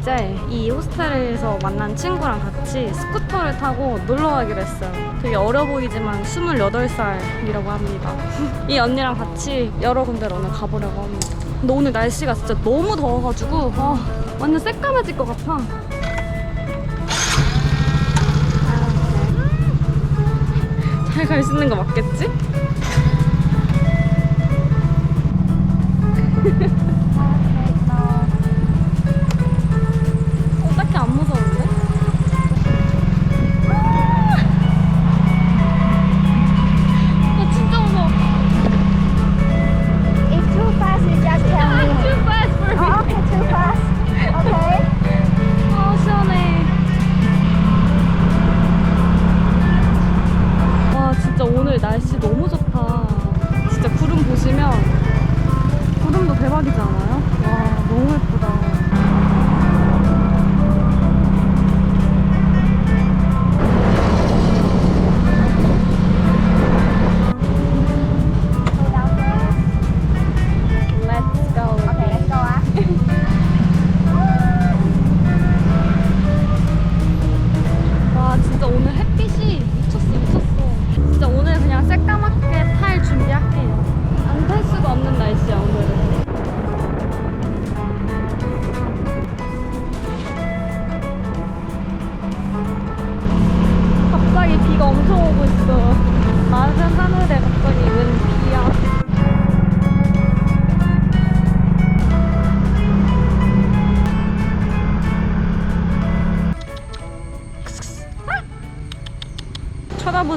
이제 이 호스텔에서 만난 친구랑 같이 스쿠터를 타고 놀러 가기로 했어요. 되게 어려 보이지만 28살이라고 합니다. 이 언니랑 같이 여러 군데를 오늘 가보려고 합니다. 근데 오늘 날씨가 진짜 너무 더워가지고 아, 완전 새까매질 것 같아. 잘 갈 수 있는 거 맞겠지?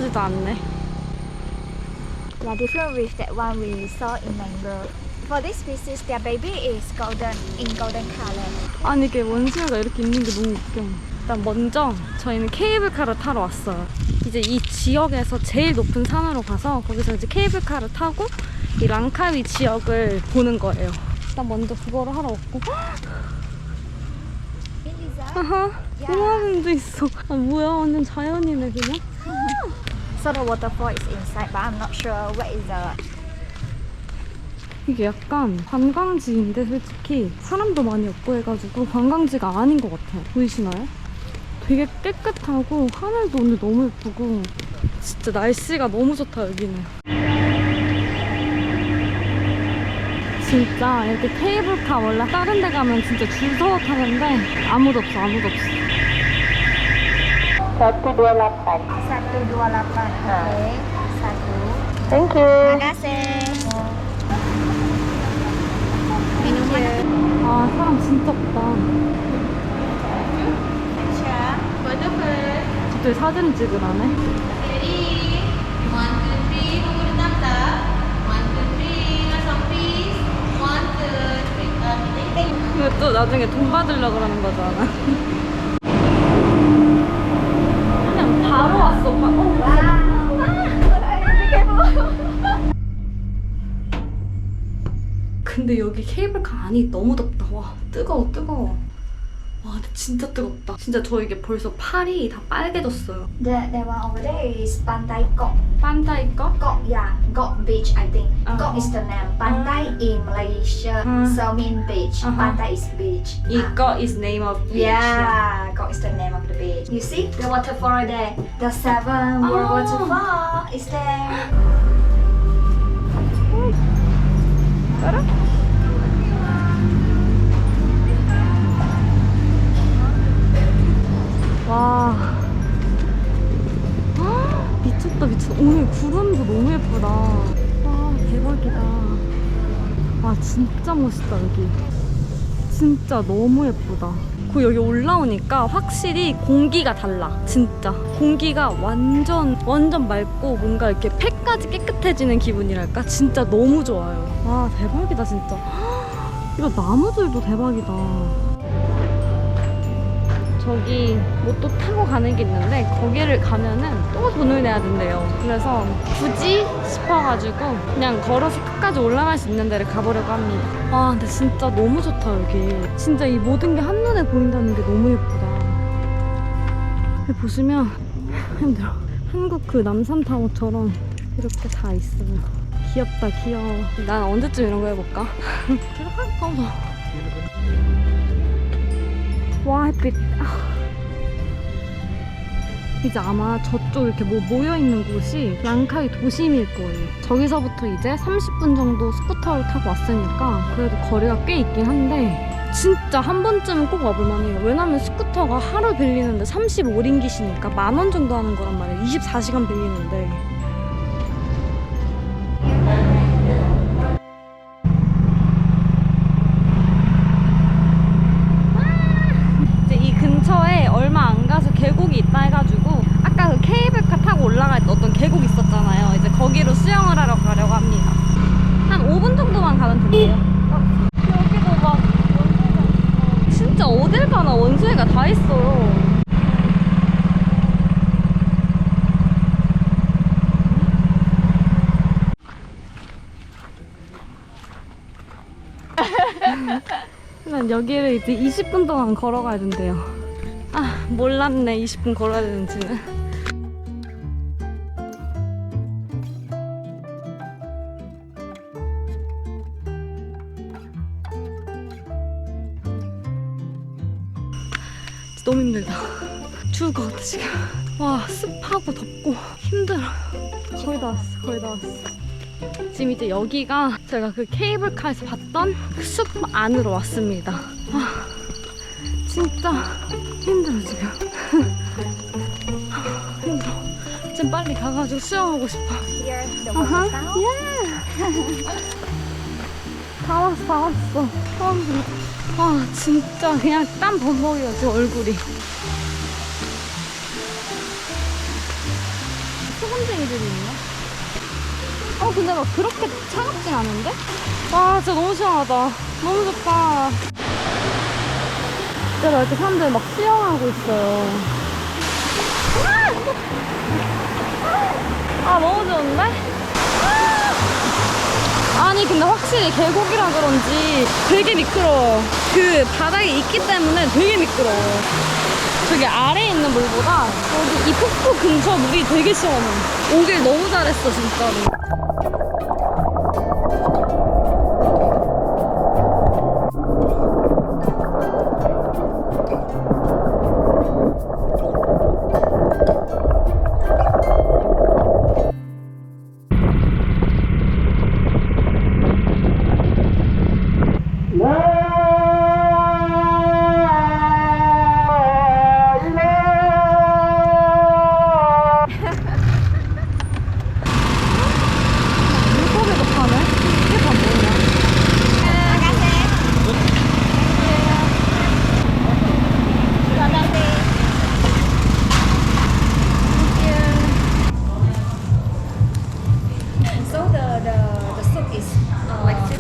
쳐다보지도 않네 Yeah, different with that one we saw in mangrove. For this species, their baby is golden in golden color. 아니 이게 원숭이가 이렇게 있는 게 너무 웃겨. 일단 먼저 저희는 케이블카를 타러 왔어요. 이제 이 지역에서 제일 높은 산으로 가서 거기서 이제 케이블카를 타고 이 랑카위 지역을 보는 거예요. 일단 먼저 그거를 하러 왔고. 하하 우아님도 있어. 아 뭐야 완전 자연이네 그냥. So the waterfall is inside, but I'm not sure what is the. 이게 약간 관광지인데 솔직히 사람도 많이 없고 해가지고 관광지가 아닌 것 같아요. 보이시나요? 되게 깨끗하고 하늘도 오늘 너무 예쁘고 진짜 날씨가 너무 좋다 여기는. 진짜 이렇게 케이블카 원래 다른 데 가면 진짜 줄 서서 타는데 아무도 없어 아무도 없어. Satu dua lapan. Okay. Satu. Thank you. Terima kasih. Minuman. 아 사람 진짜 없다. 갑자기 사진 찍으라네. One, two, three, tunggu di tangga. One, two, three, langsung please. One, two, three, uh, thank you. 이거 또 나중에 돈 받으려고 그러는 거잖아. 여기 케이블카 안이 너무 덥다. 와, 뜨거워, 뜨거워. 와, 진짜 뜨겁다. 진짜 저 이게 벌써 팔이 다 빨개졌어요. The, the one over there is Pantai Kok. 판타이 거? Kok, yeah. Kok Beach, I think. Uh-huh. Kok is the name. Pantai in Malaysia. Uh. So mean beach. Uh-huh. Pantai is beach. Ah. 이거 is name of beach. Yeah, Kok is the name of the beach. You see the waterfall there. The seven world Oh. waterfall is there. 알아? 구름도 너무 예쁘다. 와, 대박이다. 와, 진짜 멋있다, 여기. 진짜 너무 예쁘다. 그 여기 올라오니까 확실히 공기가 달라. 진짜. 공기가 완전, 완전 맑고 뭔가 이렇게 폐까지 깨끗해지는 기분이랄까? 진짜 너무 좋아요. 와, 대박이다, 진짜. 헉, 이거 나무들도 대박이다. 저기 뭐 또 타고 가는 게 있는데 거기를 가면은 또 돈을 내야 된대요. 그래서 굳이 싶어가지고 그냥 걸어서 끝까지 올라갈 수 있는 데를 가보려고 합니다. 아 근데 진짜 너무 좋다 여기. 진짜 이 모든 게 한눈에 보인다는 게 너무 예쁘다. 보시면 힘들어. 한국 그 남산타워처럼 이렇게 다 있어요. 귀엽다 귀여워 난 언제쯤 이런 거 해볼까? 들어갈까 와 햇빛. 아. 이제 아마 저쪽 이렇게 뭐 모여있는 곳이 랑카이 도심일 거예요. 저기서부터 이제 30분 정도 스쿠터를 타고 왔으니까 그래도 거리가 꽤 있긴 한데 진짜 한 번쯤은 꼭 와볼 만 해요. 왜냐면 스쿠터가 하루 빌리는데 35링깃이니까 만 원 정도 하는 거란 말이에요. 24시간 빌리는데 난 여기를 이제 20분 동안 걸어가야 된대요. 아, 몰랐네. 20분 걸어야 되는지는. 너무 힘들다. 죽을 것 같아, 지금. 와, 습하고 덥고 힘들어. 거의 다 왔어, 거의 다 왔어. 지금 이제 여기가 제가 그 케이블카에서 봤던 그숲 안으로 왔습니다. 아, 진짜 힘들어 지금. 힘들어. 지금 빨리 가가지고 수영하고 싶어. Water fountain. 다 왔어, 다 왔어. 아, 진짜 그냥 땀 범벅이야, 지금 얼굴이. 어, 근데 막 그렇게 차갑진 않은데? 와, 진짜 너무 시원하다. 너무 좋다. 진짜 막 이렇게 사람들 막 수영하고 있어요. 아, 너무 좋은데? 아니 근데 확실히 계곡이라 그런지 되게 미끄러워요 그 바닥에 있기 때문에 되게 미끄러워요 저기 아래에 있는 물보다 여기 이 폭포 근처 물이 되게 시원해 오길 너무 잘했어 진짜로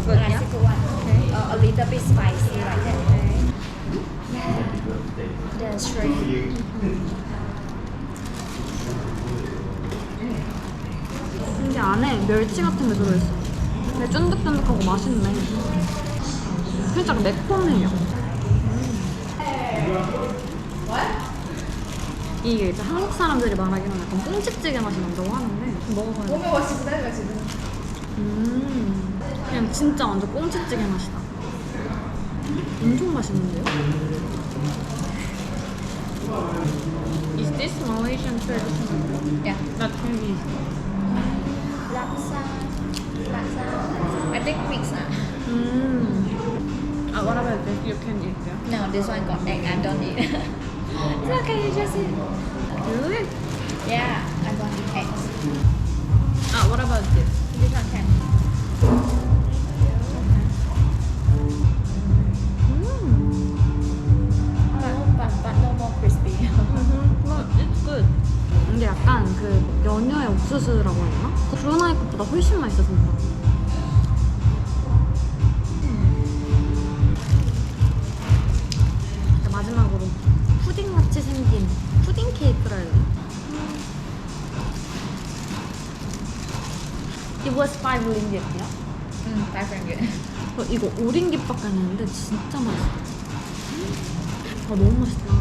like yeah? seafood one. Okay. Uh, a little bit spicy like that. The shrimp. 근데 안에 멸치 같은 게 들어있어. 근데 쫀득쫀득하고 맛있네. 살짝 매콤해요. 이게 이제 한국 사람들이 말하기로는 약간 뽕치찌개 맛이 난다고 하는데 좀 먹어봐야 돼. 뭔가 맛있다 지금. 음, 그냥 진짜 완전 뽕치찌개 맛이다. 엄청 맛있는데요? Is this Malaysian traditional food? Yeah. Not Chinese. Laksa. Laksa. I think mix ah. 음. 아, what about this? You can eat them. No, this one got egg. I don't eat. it's okay, you just eat. Really? Yeah, I don't eat eggs. Ah, what about this? This one can. US 5 링깃이야? 응, 5 링깃. 어, 이거 5링깃밖에 안 했는데 진짜 맛있어. 아, 너무 맛있다.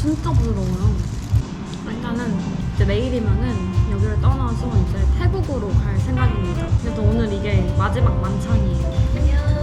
진짜 부드러워요. 일단은 이제 내일이면은 여기를 떠나서 이제 태국으로 갈 생각입니다. 그래서 오늘 이게 마지막 만찬이에요. 안녕.